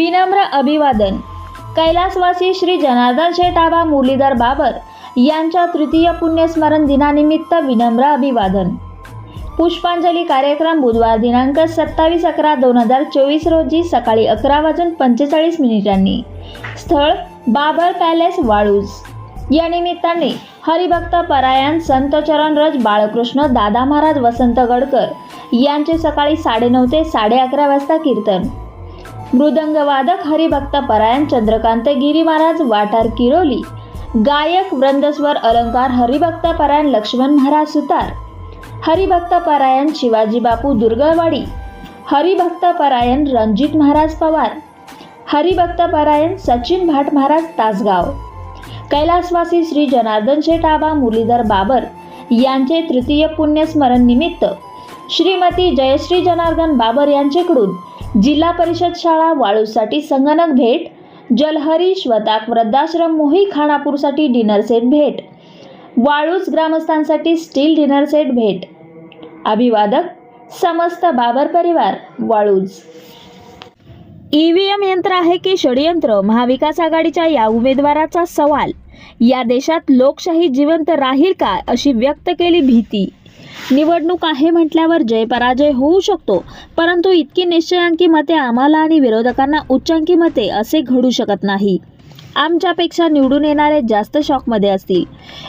विनम्र अभिवादन. कैलासवासी श्री जनार्दन शेटाबा मुरलीधर बाबर यांच्या तृतीय पुण्यस्मरण दिनानिमित्त विनम्र अभिवादन. पुष्पांजली कार्यक्रम बुधवार दिनांक सत्तावीस अकरा दोन हजार चोवीस रोजी सकाळी अकरा वाजून पंचेचाळीस मिनिटांनी. स्थळ बाबर पॅलेस वाळूज. या निमित्ताने हरिभक्त परायण संत चरणरज बाळकृष्ण दादा महाराज वसंत गडकर यांचे सकाळी साडेनऊ ते साडे अकरा वाजता कीर्तन. मृदंगवादक हरिभक्त परायण चंद्रकांत गिरी महाराज वाटार किरोली. गायक वृंदस्वर अलंकार हरिभक्त परायण लक्ष्मण महाराज सुतार. हरिभक्त परायण शिवाजी बापू दुर्गवाडी हरिभक्त परायण रणजित महाराज पवार. हरिभक्त परायण सचिन भाट महाराज तासगाव. कैलासवासी श्री जनार्दन शेठ आबा मुरलीधर बाबर यांचे तृतीय पुण्यस्मरण निमित्त श्रीमती जयश्री जनार्दन बाबर यांच्याकडून जिल्हा परिषद शाळा वाळूसाठी संगणक भेट जलहरी श्वताक वृद्धाश्रम मोही खानापूरसाठी डिनर सेट भेट वाळूज ग्रामस्थांसाठी स्टील डिनर सेट भेट. अभिवादक समस्त बाबर परिवार वाळूज. ईव्हीएम यंत्र आहे की षडयंत्र? महाविकास आघाडीच्या या उमेदवाराचा सवाल. या देशात लोकशाही जिवंत राहील का? अशी व्यक्त केली भीती. निवडणूक आहे म्हटल्यावर जय पराजय होऊ शकतो. परंतु इतकी निश्चयांकी मते आम्हाला आणि विरोधकांना उच्चांकी मते असे घडू शकत नाही. आमच्यापेक्षा निवडून येणारे जास्त शॉकमध्ये असतील.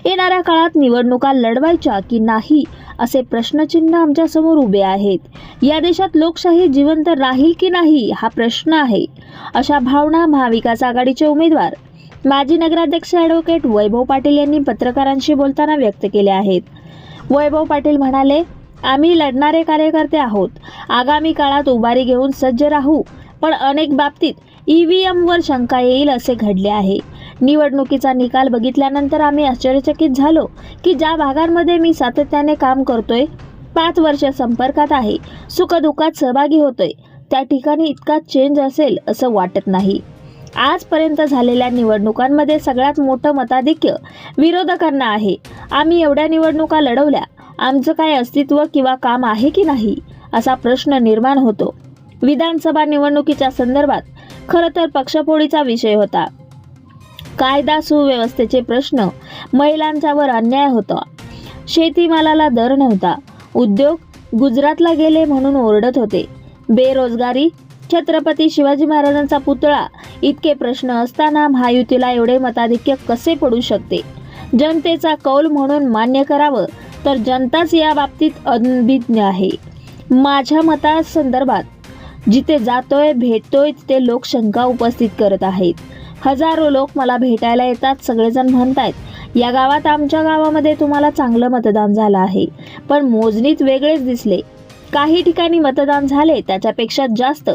येणाऱ्या काळात निवडणुका लढवायच्या की नाही असे प्रश्नचिन्ह आमच्यासमोर उभे आहेत. या देशात लोकशाही जिवंत राहील की नाही हा प्रश्न आहे. अशा भावना महाविकास आघाडीचे उमेदवार माजी नगराध्यक्ष ॲडव्होकेट वैभव पाटील यांनी पत्रकारांशी बोलताना व्यक्त केले आहेत. वैभव पाटील म्हणाले आम्ही लढणारे कार्यकर्ते आहोत. आगामी काळात उभारी घेऊन सज्ज राहू. पण अनेक बाबतीत ई व्ही एमवर शंका येईल असे घडले आहे. निवडणुकीचा निकाल बघितल्यानंतर आम्ही आश्चर्यचकित झालो की ज्या भागांमध्ये मी सातत्याने काम करतोय पाच वर्ष संपर्कात आहे सुखदुःखात सहभागी होतोय त्या ठिकाणी इतका चेंज असेल असं वाटत नाही. आजपर्यंत झालेल्या निवडणुकांमध्ये सगळ्यात मोठं मताधिक्य विरोधकांना आहे. आम्ही एवढ्या निवडणुका लढवल्या आमचं काय अस्तित्व किंवा काम आहे की नाही असा प्रश्न निर्माण होतो. विधानसभा निवडणुकीच्या संदर्भात खरं तर पक्षपोळीचा विषय होता. कायदा सुव्यवस्थेचे प्रश्न महिलांच्यावर अन्याय होता. शेतीमालाला दर नव्हता. उद्योग गुजरातला गेले म्हणून ओरडत होते. बेरोजगारी छत्रपती शिवाजी महाराजांचा पुतळा. इतके प्रश्न असताना महायुतीला एवढे मताधिक्य कसे पडू शकते? जनतेचा कौल म्हणून मान्य करावं तर जनताच या बाबतीत अनभिज्ञ आहे. माझ्या मतासंदर्भात जिथे जातोय भेटतोय तिथे लोक शंका उपस्थित करत आहेत. हजारो लोक मला भेटायला येतात सगळेजण म्हणतायत या गावात आमच्या गावामध्ये तुम्हाला चांगलं मतदान झालं आहे. पण मोजणीत वेगळेच दिसले. काही ठिकाणी मतदान झाले त्याच्यापेक्षा जास्त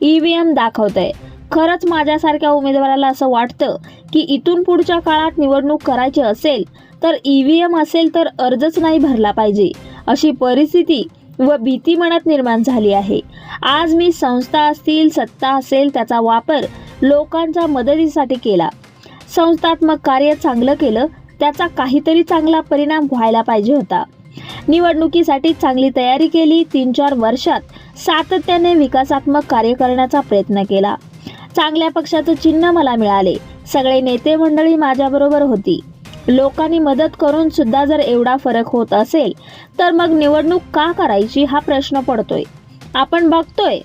ई व्ही एम दाखवत आहे खरंच माझ्यासारख्या उमेदवाराला असं वाटतं की इथून पुढच्या काळात निवडणूक करायची असेल तर ई व्ही एम असेल तर अर्जच नाही भरला पाहिजे अशी परिस्थिती व भीती मनात निर्माण झाली आहे. आज मी संस्था असतील सत्ता असेल त्याचा वापर लोकांच्या मदतीसाठी केला. संस्थात्मक कार्य चांगलं केलं त्याचा काहीतरी चांगला परिणाम व्हायला पाहिजे होता. निवडणुकीसाठी चांगली तयारी केली तीन चार वर्षात सातत्याने विकासात्मक कार्य करण्याचा प्रयत्न केला. चांगल्या पक्षाचं चिन्ह मला मिळाले. सगळे नेते मंडळी माझ्याबरोबर होती. लोकांनी मदत करून सुद्धा जर एवढा फरक होत असेल तर मग निवडणूक का करायची हा प्रश्न पडतोय. आपण बघतोय.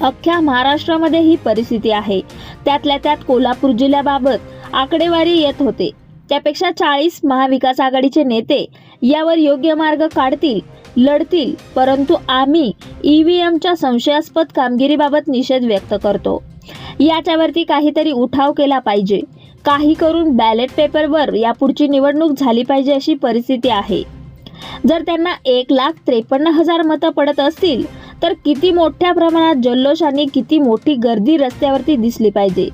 अख्ख्या महाराष्ट्रामध्ये ही परिस्थिती आहे. त्यातल्या त्यात कोल्हापूर जिल्ह्याबाबत आकडेवारी येत होते. त्यापेक्षा चाळीस महाविकास आघाडीचे नेते यावर योग्य मार्ग काढतील लढतील परंतु आम्ही ई व्ही एमच्या संशयास्पद कामगिरीबाबत निषेध व्यक्त करतो. याच्यावरती काहीतरी उठाव केला पाहिजे. काही करून बॅलेट पेपरवर यापुढची निवडणूक झाली पाहिजे अशी परिस्थिती आहे. जर त्यांना एक लाख त्रेपन्न हजार मतं पडत असतील तर किती मोठ्या प्रमाणात जल्लोष आणि किती मोठी गर्दी रस्त्यावरती दिसली पाहिजे.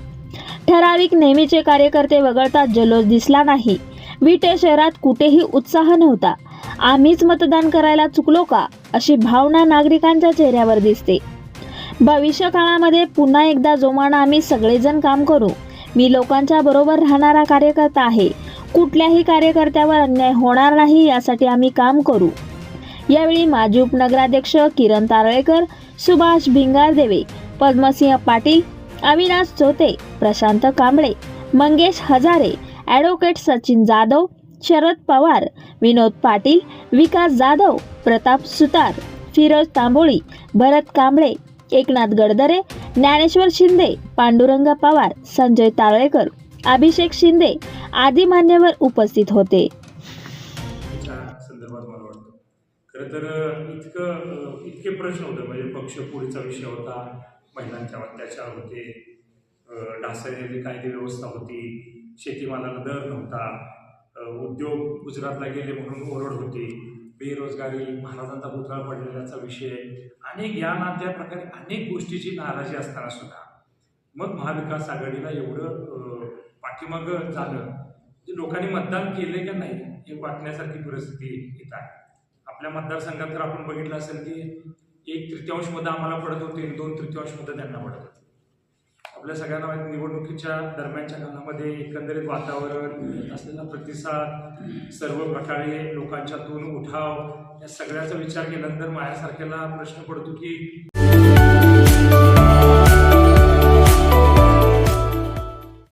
ठराविक नेहमीचे कार्यकर्ते वगळता जल्लोष दिसला नाही. विटे शहरात कुठेही उत्साह नव्हता. आम्हीच मतदान करायला चुकलो का? अशी भावना नागरिकांच्या चेहऱ्यावर दिसते. भविष्य काळामध्ये पुन्हा एकदा जोमानं आम्ही सगळेजण काम करू. मी लोकांच्या बरोबर राहणारा कार्यकर्ता आहे. कुठल्याही कार्यकर्त्यावर अन्याय होणार नाही यासाठी आम्ही काम करू. यावेळी माजी उपनगराध्यक्ष किरण तारळेकर सुभाष भिंगारदेवे पद्मसिंह पाटील अविनाश चोते प्रशांत कांबळे मंगेश हजारे ॲडव्होकेट सचिन जाधव शरद पवार विनोद पाटील विकास जाधव प्रताप सुतार फिरोज तांबोळी भरत कांबळे एकनाथ गडदरे ज्ञानेश्वर शिंदे पांडुरंग पवार संजय तारळेकर अभिषेक शिंदे आदी मान्यवर उपस्थित होते. खरं तर इतकं इतके प्रश्न होते. म्हणजे पक्षपोळीचा विषय होता. महिलांच्या अत्याचार होते. अ, ढासळलेली कायदे व्यवस्था होती. शेतीमालाला दर नव्हता. उद्योग गुजरातला गेले म्हणून ओरड होती. बेरोजगारी महाराजांचा पुतळा पडलेल्याचा विषय. अनेक या ना त्या प्रकारे अनेक गोष्टीची नाराजी असताना सुद्धा. मग महाविकास आघाडीला एवढं अ, पाठीमागं झालं. म्हणजे लोकांनी मतदान केले का नाही हे वाटण्यासारखी परिस्थिती येत आहे. आपल्या मतदारसंघात जर आपण बघितलं असेल की एक तृतीयांश मतं आम्हाला पडत होते दोन तृतीयांश मतं त्यांना पडत होते. आपल्या सगळ्यांना माहिती निवडणुकीच्या दरम्यानच्या काळामध्ये एकंदरीत वातावरण असलेला प्रतिसाद सर्व प्रकारे लोकांच्यातून उठाव या सगळ्याचा विचार केल्यानंतर माझ्यासारख्याला प्रश्न पडतो की